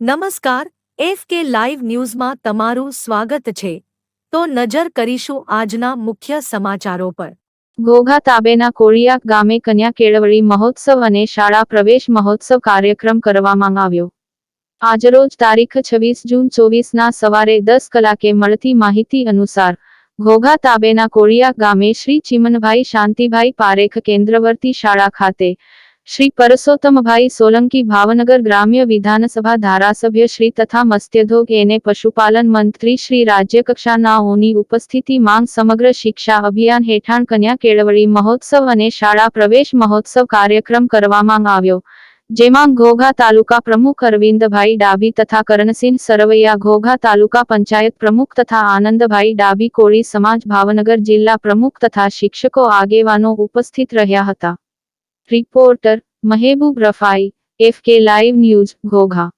નમસ્કાર, એફ કે લાઈવ ન્યૂઝમાં તમારું સ્વાગત છે. તો નજર કરીશું આજના મુખ્ય સમાચારો પર. ઘોઘા તાબેના કોળિયાક ગામે કન્યા કેળવણી મહોત્સવ અને શાળા પ્રવેશ મહોત્સવ કાર્યક્રમ કરવામાં આવ્યો. આજરોજ તારીખ છવ્વીસ જૂન ચોવીસના સવારે દસ કલાકે મળતી માહિતી અનુસાર ઘોઘા તાબેના કોળિયાક ગામે શ્રી ચિમનભાઈ શાંતિભાઈ પારેખ કેન્દ્રવર્તી શાળા ખાતે શ્રી પરસોત્તમભાઈ સોલંકી ભાવનગર ગ્રામ્ય વિધાનસભા ધારાસભ્ય શ્રી તથા મત્સ્યધોગ એને પશુપાલન મંત્રી શ્રી રાજ્યકક્ષાનાઓની ઉપસ્થિતિ માંગ સમગ્ર શિક્ષા અભિયાન હેઠળ કન્યા કેળવણી મહોત્સવ અને શાળા પ્રવેશ મહોત્સવ કાર્યક્રમ કરવામાં આવ્યો, જેમાં ઘોઘા તાલુકા પ્રમુખ અરવિંદભાઈ ડાભી તથા કરણસિંહ સરવૈયા, ઘોઘા તાલુકા પંચાયત પ્રમુખ તથા આનંદભાઈ ડાભી કોળી સમાજ ભાવનગર જિલ્લા પ્રમુખ તથા શિક્ષકો આગેવાનો ઉપસ્થિત રહ્યા હતા. Reporter Mehboob Rafai FK live news Ghogha.